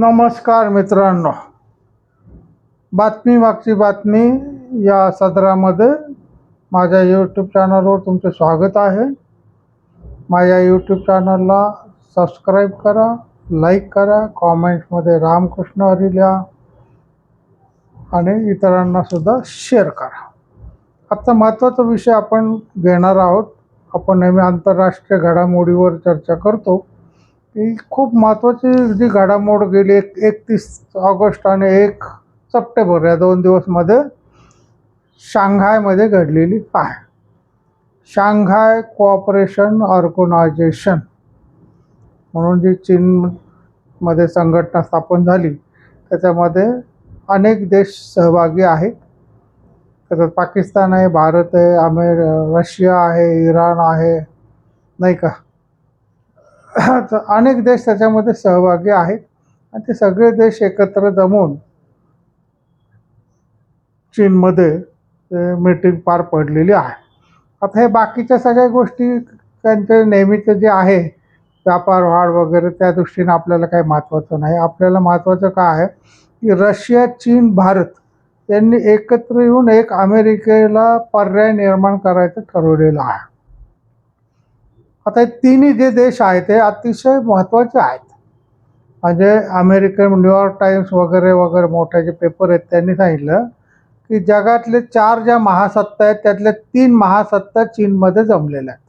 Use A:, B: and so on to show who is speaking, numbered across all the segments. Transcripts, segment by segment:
A: नमस्कार मित्रांनो. बातमी मागची बातमी या सदरामध्ये माझ्या यूट्यूब चॅनलवर तुमचे स्वागत आहे. माझ्या यूट्यूब चॅनलला सबस्क्राईब करा लाईक करा कॉमेंट्समध्ये रामकृष्ण हरी लिहा आणि इतरांनासुद्धा शेअर करा. आत्ता महत्त्वाचा विषय आपण घेणार आहोत. आपण नेहमी आंतरराष्ट्रीय घडामोडीवर चर्चा करतो. ही खूप महत्त्वाची जी घडामोड गेली एक एकतीस ऑगस्ट आणि एक सप्टेंबर या दोन दिवसमध्ये शांघायमध्ये घडलेली आहे शांघाय कोऑपरेशन ऑर्गनायझेशन म्हणून जी चीनमध्ये संघटना स्थापन झाली त्याच्यामध्ये अनेक देश सहभागी आहेत. त्याच्यात पाकिस्तान आहे भारत आहे अमेर रशिया आहे इराण आहे नाही का? अनेक देश त्याच्यामध्ये सहभागी आहेत. आणि ते सगळे देश एकत्र जमून चीनमध्ये मीटिंग पार पडलेली आहे. आता हे बाकीच्या सगळ्या गोष्टी त्यांचे नेहमीचं जे आहे व्यापार वाढ वगैरे त्या दृष्टीने आपल्याला काही महत्त्वाचं नाही. आपल्याला महत्त्वाचं काय आहे? की रशिया चीन भारत यांनी एकत्र येऊन एक अमेरिकेला पर्याय निर्माण करायचं ठरवलेलं आहे. आता हे तिन्ही जे देश आहेत ते अतिशय महत्त्वाचे आहेत. म्हणजे अमेरिकन न्यूयॉर्क टाइम्स वगैरे वगैरे मोठे जे पेपर आहेत त्यांनी सांगितलं की जगातले चार ज्या महासत्ता आहेत त्यातल्या तीन महासत्ता चीनमध्ये जमलेल्या आहेत.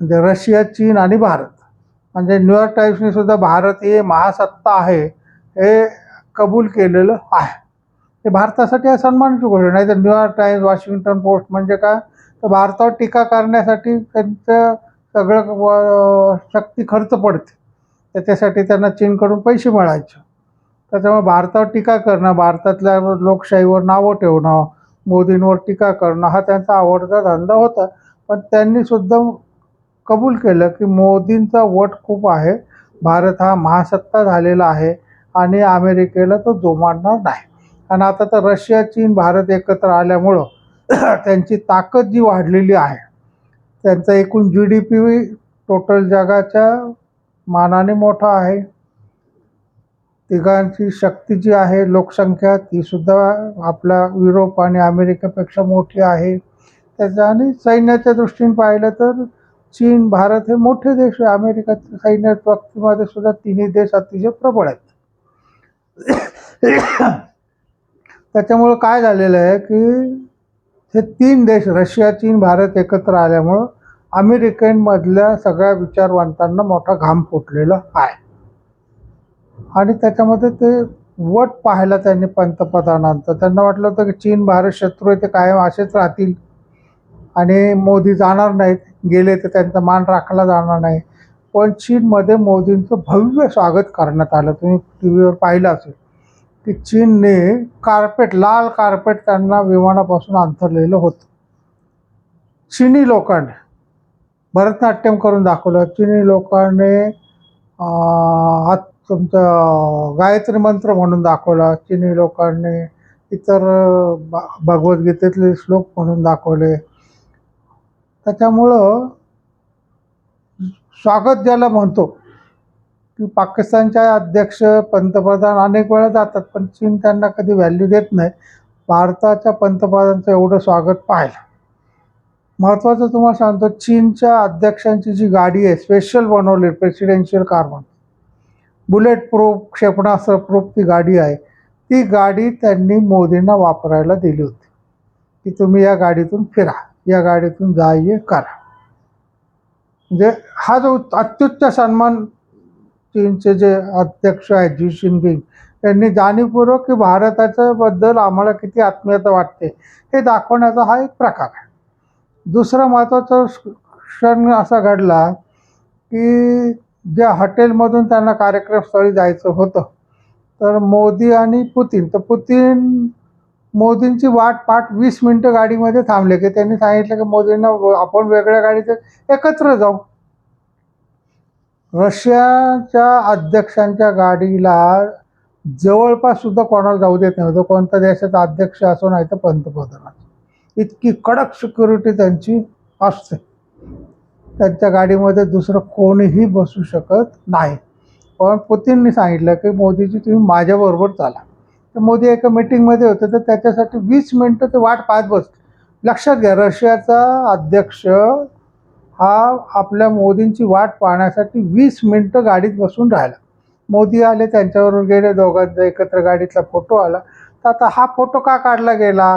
A: म्हणजे रशिया चीन आणि भारत. म्हणजे न्यूयॉर्क टाइम्सने सुद्धा भारत ही महासत्ता आहे हे कबूल केलेलं आहे. हे भारतासाठी हा सन्मानाची गोष्ट नाही तर न्यूयॉर्क टाइम्स वॉशिंग्टन पोस्ट म्हणजे काय? भारतावर टीका करण्यासाठी त्यांचं सगळं व- शक्ती खर्च पडते. त्याच्यासाठी त्यांना चीनकडून पैसे मिळायचे. त्याच्यामुळे भारतावर टीका करणं भारतातल्या लोकशाहीवर नावं ठेवणं मोदींवर टीका करणं हा त्यांचा आवडता धंदा होता. पण त्यांनीसुद्धा कबूल केलं की मोदींचा वट खूप आहे. भारत हा महासत्ता झालेला आहे आणि अमेरिकेला तो जोमानणार नाही. आणि आता तर रशिया चीन भारत एकत्र आल्यामुळं त्यांची ताकद जी वाढलेली आहे त्यांचा एकूण जी डी पी टोटल जगाच्या मानाने मोठा आहे. तिघांची शक्ती जी आहे लोकसंख्या तीसुद्धा आपला आपल्या युरोप आणि अमेरिकेपेक्षा मोठी आहे. त्याच्या आणि सैन्याच्या दृष्टीने पाहिलं तर चीन भारत हे मोठे देश आहे. अमेरिका सैन्य बाबतीमध्ये सुद्धा तिन्ही देश अतिशय प्रबळ आहेत. त्याच्यामुळं काय झालेलं आहे की हे तीन देश रशिया चीन भारत एकत्र आल्यामुळं अमेरिकेमधल्या सगळ्या विचारवंतांना मोठा घाम फुटलेला आहे. आणि त्याच्यामध्ये ते वट पाहायला त्यांनी पंतप्रधानांचं त्यांना वाटलं होतं की चीन भारत शत्रू आहे ते कायम असेच राहतील. आणि मोदी जाणार नाहीत गेले तर त्यांचा मान राखला जाणार नाही. पण चीनमध्ये मोदींचं भव्य स्वागत करण्यात आलं. तुम्ही टी व्हीवर पाहिलं असेल. की चीनने कार्पेट लाल कार्पेट त्यांना विमानापासून अंतरलेलं होतं. चिनी लोकांनी भरतनाट्यम करून दाखवलं. चिनी लोकांनी आत तुमचं गायत्री मंत्र म्हणून दाखवला. चिनी लोकांनी इतर भ- भगवद्गीतेतले श्लोक म्हणून दाखवले. त्याच्यामुळं स्वागत ज्याला म्हणतो की पाकिस्तानच्या अध्यक्ष पंतप्रधान अनेक वेळा जातात पण चीन त्यांना कधी व्हॅल्यू देत नाही. भारताच्या पंतप्रधानांचं एवढं स्वागत पाहिलं महत्त्वाचं तुम्हाला सांगतो चीनच्या अध्यक्षांची जी गाडी आहे स्पेशल बनवली प्रेसिडेन्शियल कार म्हणून. बुलेट प्रूफ क्षेपणास्त्र प्रूफ ती गाडी आहे. ती गाडी त्यांनी मोदींना वापरायला दिली होती. की तुम्ही या गाडीतून फिरा या गाडीतून जा ये करा. म्हणजे हा जो अत्युच्च सन्मान चीनचे जे अध्यक्ष आहेत जी शिनपिंग यांनी जाणीवपूर्वक की भारताच्या बद्दल आम्हाला किती आत्मीयता वाटते हे दाखवण्याचा हा एक प्रकार आहे. दुसरा महत्त्वाचा क्षण असा घडला की ज्या हॉटेलमधून त्यांना कार्यक्रमस्थळी जायचं होतं तर मोदी आणि पुतीन तर पुतीन मोदींची वाट पाठ वीस मिनटं गाडीमध्ये थांबले की त्यांनी सांगितलं की मोदींना आपण वेगळ्या गाडीचं एकत्र जाऊ. रशियाच्या अध्यक्षांच्या गाडीला जवळपास सुद्धा कोणाला जाऊ देत नव्हतं कोणत्या देशाचा अध्यक्ष असो नाही तर पंतप्रधान इतकी कडक सिक्युरिटी त्यांची असते. त्यांच्या गाडीमध्ये दुसरं कोणीही बसू शकत नाही. पण पुतींनी सांगितलं की मोदीजी तुम्ही माझ्याबरोबर चाला. तर मोदी एका मीटिंगमध्ये होते तर त्याच्यासाठी वीस मिनटं ते वाट पाहत बसले. लक्षात घ्या रशियाचा अध्यक्ष हा आपल्या मोदींची वाट पाहण्यासाठी वीस मिनटं गाडीत बसून राहिला. मोदी आले त्यांच्यावरून गेले दोघांचा एकत्र गाडीतला फोटो आला. तर आता हा फोटो का काढला गेला?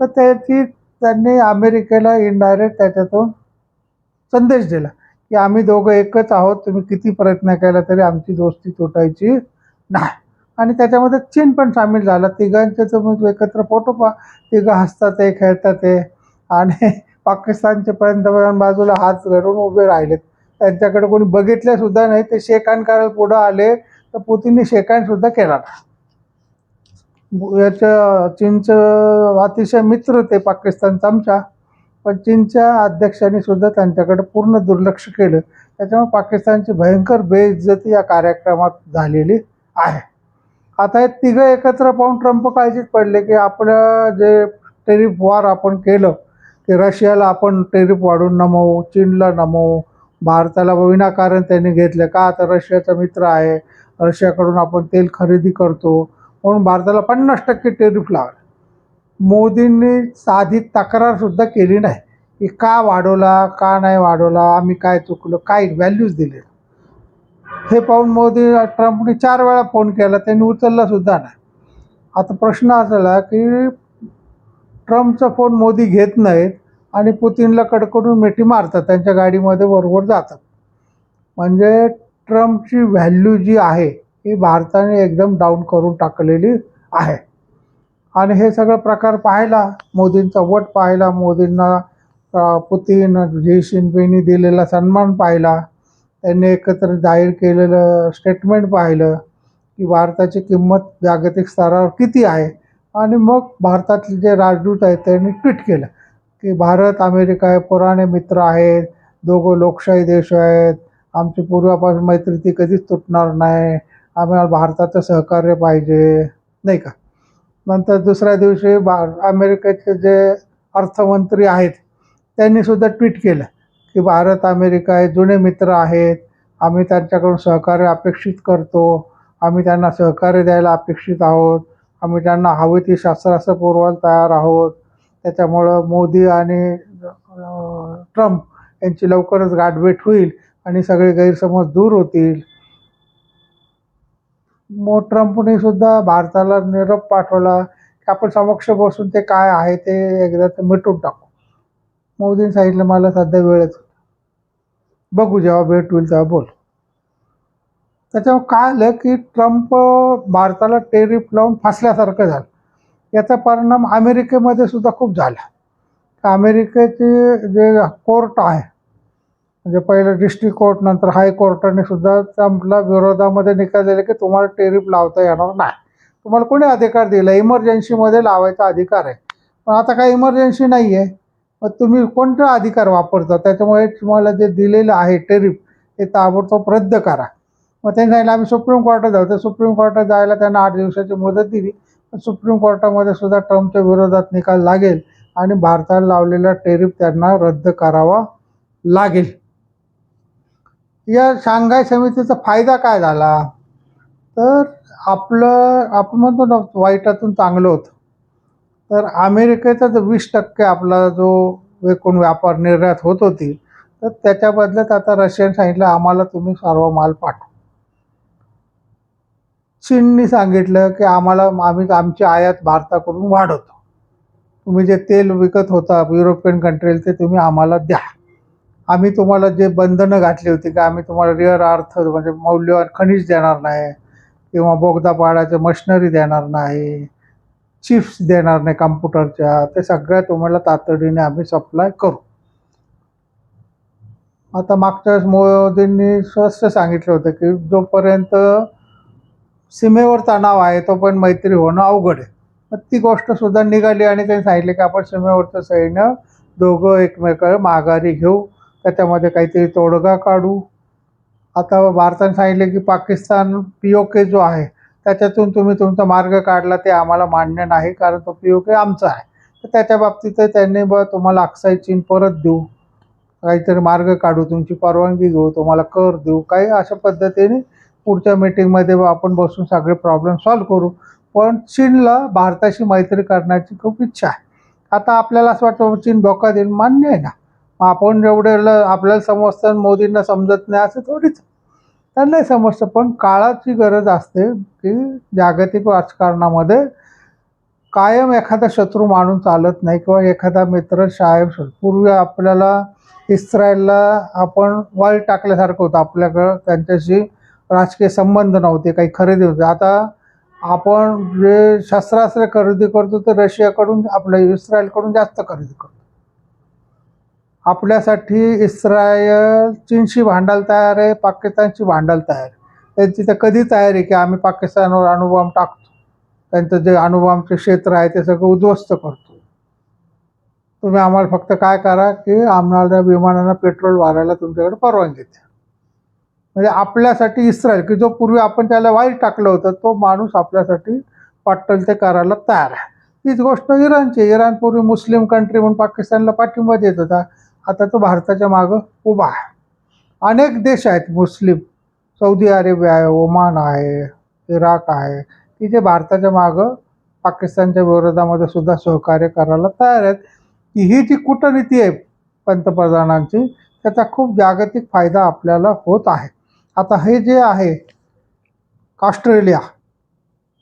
A: तर त्याची त्यांनी अमेरिकेला इनडायरेक्ट त्याच्यातून संदेश दिला की आम्ही दोघं एकच आहोत तुम्ही किती प्रयत्न केला तरी आमची दोस्ती तुटायची नाही. आणि त्याच्यामध्ये चीन पण सामील झाला. तिघांचे तर मग एकत्र फोटो पहा. तिघं हसतात आहे खेळतात आहे. आणि पाकिस्तानचे पंतप्रधान बाजूला हात घडून उभे राहिलेत. त्यांच्याकडे कोणी बघितले सुद्धा नाही. ते शेकान करायला पुढं आले तर पुतींनी शेकान सुद्धा केला याच्या चीनचं अतिशय मित्र ते पाकिस्तानचा आमच्या. पण चीनच्या अध्यक्षांनी सुद्धा त्यांच्याकडे पूर्ण दुर्लक्ष केलं. त्याच्यामुळे पाकिस्तानची भयंकर बेइज्जती या कार्यक्रमात झालेली आहे. आता हे तिघं एकत्र पाहून ट्रम्प काळजीत पडले की आपलं जे टेरिफ वॉर आपण केलं की रशियाला आपण टेरिफ वाढून नमवू चीनला नमवू भारताला विनाकारण त्यांनी घेतलं. का? आता रशियाचा मित्र आहे. रशियाकडून आपण तेल खरेदी करतो. म्हणून भारताला पन्नास टक्के टेरिफ लावलं. मोदींनी साधी तक्रारसुद्धा केली नाही. की का वाढवला का नाही वाढवला आम्ही काय चुकलो काय व्हॅल्यूज दिले. हे पाहून मोदी ट्रम्पने चार वेळा फोन केला. त्यांनी उचललासुद्धा नाही. आता प्रश्न असा की ट्रम्पचा फोन मोदी घेत नाहीत आणि पुतीनला कडकडून मिठी मारतात त्यांच्या गाडीमध्ये बरोबर जातात. म्हणजे ट्रम्पची व्हॅल्यू जी आहे ही भारताने एकदम डाऊन करून टाकलेली आहे. आणि हे सगळं प्रकार पाहायला मोदींचा वट पाहिला मोदींना पुतीन झी शिनपिंगनी दिलेला सन्मान पाहिला त्यांनी एकत्र जाहीर केलेलं स्टेटमेंट पाहिलं की भारताची किंमत जागतिक स्तरावर किती आहे आणि मग भारतातले जे राजदूत आहेत त्यांनी ट्विट केलं की भारत अमेरिका हे पुराणे मित्र आहेत दोघं लोकशाही देश आहेत आमची पूर्वापासून मैत्री ती कधीच तुटणार नाही आम्हाला भारताचं सहकार्य पाहिजे नाही का? नंतर दुसऱ्या दिवशी बा अमेरिकेचे जे अर्थमंत्री आहेत त्यांनी सुद्धा ट्विट केलं की भारत अमेरिका हे जुने मित्र आहेत आम्ही त्यांच्याकडून सहकार्य अपेक्षित करतो आम्ही त्यांना सहकार्य द्यायला अपेक्षित आहोत आम्ही त्यांना हवी ती शस्त्रास्त्र पुरवायला तयार आहोत. त्याच्यामुळं मोदी आणि ट्रम्प यांची लवकरच गाठभेट होईल आणि सगळे गैरसमज दूर होतील. मो ट्रम्पने सुद्धा भारताला निरोप पाठवला की आपण समक्ष बसून ते काय आहे ते एकदा ते मिटून टाकू. मोदींनी सांगितलं मला सध्या वेळच बघू जेव्हा भेट होईल तेव्हा बोल. त्याच्यावर काय आलं की ट्रम्प भारताला टेरिफ लावून फासल्यासारखं झालं. याचा परिणाम अमेरिकेमध्ये सुद्धा खूप झाला. अमेरिकेचे जे कोर्ट आहे म्हणजे पहिलं डिस्ट्रिक्ट कोर्ट नंतर हायकोर्टाने सुद्धा ट्रम्पला विरोधामध्ये निकाल दिले की तुम्हाला टेरिफ लावता येणार नाही. तुम्हाला कोणी अधिकार दिला? इमर्जन्सीमध्ये लावायचा अधिकार आहे. पण आता काही इमर्जन्सी नाही आहे मग तुम्ही कोणता अधिकार वापरता? त्याच्यामुळे तुम्हाला जे दिलेलं आहे टेरिफ ते ताबडतोब रद्द करा. मग त्यांनी सांगितलं आम्ही सुप्रीम कोर्टात जाऊ. तर सुप्रीम कोर्टात जायला त्यांना आठ दिवसाची मुदत दिली. पण सुप्रीम कोर्टामध्ये सुद्धा ट्रम्पच्या विरोधात निकाल लागेल आणि भारताला लावलेला टेरिफ त्यांना रद्द करावा लागेल. या शांघाय समितीचा फायदा काय झाला? तर आपलं आपण म्हणतो ना वाईटातून चांगलं होतं. तर अमेरिकेचा जो वीस टक्के आपला जो एकूण व्यापार निर्यात होत होती तर त्याच्या बदल्यात आता रशियन सांगितलं आम्हाला तुम्ही सर्व माल पाठवा. चीननी सांगितलं की आम्हाला आम्ही आमची आयात भारताकडून वाढवतो. तुम्ही जे तेल विकत होता युरोपियन कंट्रील ते तुम्ही आम्हाला द्या. आम्ही तुम्हाला जे बंधनं घातली होती की आम्ही तुम्हाला रिअर अर्थ म्हणजे मौल्यवान खनिज देणार नाही किंवा बोगदा पाडायचं मशिनरी देणार नाही चिप्स देणार नाही कम्प्युटरच्या ते सगळ्या तुम्हाला तातडीने आम्ही सप्लाय करू. आता मागच्या वेळेस मोदींनी स्वस्त सांगितलं होतं की जोपर्यंत सीमेवर तणाव आहे तो पण मैत्री होणं अवघड आहे. मग ती गोष्ट सुद्धा निघाली आणि त्यांनी सांगितले की आपण सीमेवरचं सैन्य दोघं एकमेकाला माघारी घेऊ त्याच्यामध्ये काहीतरी तोडगा काढू? आता भारताने सांगितले की पाकिस्तान पी ओ के जो आहे त्याच्यातून तुम्ही तुमचा मार्ग काढला ते आम्हाला मान्य नाही कारण तो पी ओ के आमचा आहे. तर त्याच्या बाबतीत त्यांनी ब तुम्हाला अक्साई चीन परत देऊ काहीतरी मार्ग काढू तुमची परवानगी घेऊ तुम्हाला कर देऊ काही अशा पद्धतीने पुढच्या मीटिंगमध्ये आपण बसून सगळे प्रॉब्लेम सॉल्व्ह करू. पण चीनला भारताशी मैत्री करण्याची खूप इच्छा आहे. आता आपल्याला असं वाटतं चीन धोका देईल. मान्य आहे ना. मग आपण जेवढे ल- आपल्याला समजतं मोदींना समजत नाही असं थोडीच त्यांनाही समजतं पण काळाची गरज असते की जागतिक राजकारणामध्ये कायम एखादा शत्रू मानून चालत नाही किंवा एखादा मित्र शायब पूर्वी आपल्याला इस्रायलला आपण वाईट टाकल्यासारखं होतं. आपल्याकडं त्यांच्याशी राजकीय संबंध नव्हते काही खरेदी होते. आता आपण जे शस्त्रास्त्र खरेदी करतो ते रशियाकडून आपल्या इस्रायलकडून जास्त खरेदी करतो. आपल्यासाठी इस्रायल चीनशी भांडाल तयार आहे पाकिस्तानशी भांडाल तयार आहे. त्यांची तर कधी तयारी की आम्ही पाकिस्तानवर अणुबॉम्ब टाकतो. त्यांचं जे अणुबॉम्बचे क्षेत्र आहे ते सगळं उद्ध्वस्त करतो. तुम्ही आम्हाला फक्त काय करा की आम्हाला विमानांना पेट्रोल भरायला तुमच्याकडे परवानगी द्या. म्हणजे आपल्यासाठी इस्रायल की जो पूर्वी आपण त्याला वाईट टाकलं होतं तो माणूस आपल्यासाठी वाटेल ते करायला तयार आहे. तीच गोष्ट इराणची इराण पूर्वी मुस्लिम कंट्री म्हणून पाकिस्तानला पाठिंबा देत होता. आता तो भारताच्या मागं उभा आहे. अनेक देश आहेत मुस्लिम. सौदी अरेबिया आहे ओमान आहे इराक आहे. की जे भारताच्या मागं पाकिस्तानच्या विरोधामध्ये सुद्धा सहकार्य करायला तयार आहेत. की ही जी कूटनीती आहे पंतप्रधानांची त्याचा खूप जागतिक फायदा आपल्याला होत आहे. आता हे जे आहे ऑस्ट्रेलिया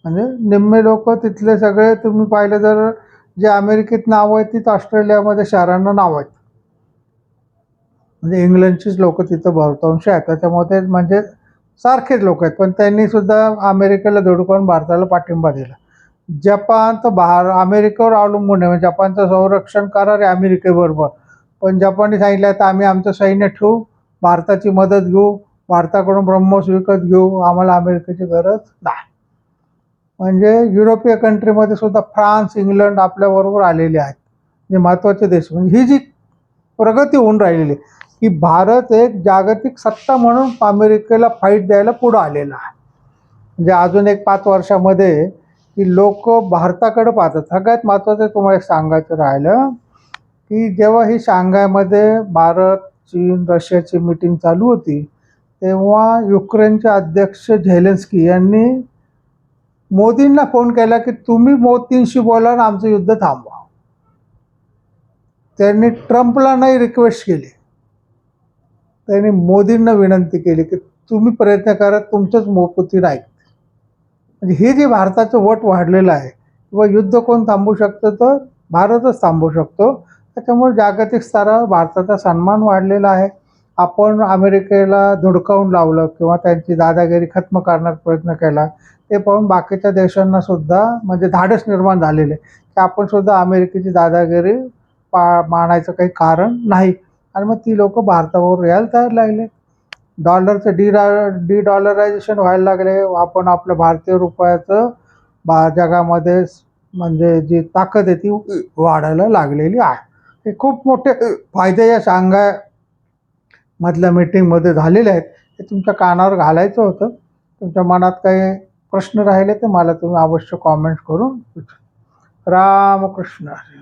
A: म्हणजे निम्मे लोक तिथले सगळे तुम्ही पाहिलं जर जे अमेरिकेत नावं आहेत तिथं ऑस्ट्रेलियामध्ये शहरांना नावं आहेत. म्हणजे इंग्लंडचीच लोक तिथं बहुतांश आहेत. त्याच्यामुळे ते म्हणजे सारखेच लोक आहेत. पण त्यांनी सुद्धा अमेरिकेला धडकून भारताला पाठिंबा दिला. जपान तर भार अमेरिकेवर अवलंबून आहे. म्हणजे जपानचं संरक्षण करार आहे अमेरिकेबरोबर पण जपानने सांगितलं तर आम्ही आमचं सैन्य ठेवू भारताची मदत घेऊ भारताकडून ब्रह्मोस विकत घेऊ आम्हाला अमेरिकेची गरज नाही. म्हणजे युरोपीय कंट्रीमध्ये सुद्धा फ्रान्स इंग्लंड आपल्याबरोबर आलेले आहेत. जे महत्त्वाचे देश म्हणजे ही जी प्रगती होऊन राहिलेली आहे की भारत एक जागतिक सत्ता म्हणून अमेरिकेला फाईट द्यायला पुढं आलेला आहे. म्हणजे अजून एक पाच वर्षामध्ये की लोक भारताकडे पाहतात. सगळ्यात महत्त्वाचं तुम्हाला एक सांगायचं राहिलं की जेव्हा ही शांघायमध्ये भारत चीन रशियाची मीटिंग चालू होती तेव्हा युक्रेनचे अध्यक्ष झेलेन्स्की यांनी मोदींना फोन केला की तुम्ही मोदींशी बोला आणि आमचं युद्ध थांबवा. त्यांनी ट्रम्पला नाही रिक्वेस्ट केली. त्यांनी मोदींना विनंती केली की तुम्ही प्रयत्न करा तुमचंच मोपुतीन ऐकते म्हणजे हे जे भारताचं वट वाढलेलं आहे किंवा युद्ध कोण थांबू शकतं तर भारतच थांबू शकतो. त्याच्यामुळे जागतिक स्तरावर भारताचा सन्मान वाढलेला आहे. आपण अमेरिकेला धुडकावून लावलं किंवा त्यांची दादागिरी खत्म करण्याचा प्रयत्न केला ते पाहून बाकीच्या देशांना सुद्धा म्हणजे धाडस निर्माण झालेले की आपण सुद्धा अमेरिकेची दादागिरी पा मानायचं काही कारण नाही. आणि मग ती लोक भारतावर यायला तयार लागले. डॉलरचं डी डी डॉलरायझेशन व्हायला लागले. आपण आपलं भारतीय रुपयाचं बा जगामध्ये म्हणजे जी ताकद आहे ती वाढायला लागलेली आहे. हे खूप मोठे फायदे या शांघाय मधल्या मीटिंगमध्ये झालेले आहेत ते तुमच्या कानावर घालायचं होतं तुमच्या मनात काही प्रश्न राहिले तर मला तुम्ही अवश्य कॉमेंट करून रामकृष्ण हरी.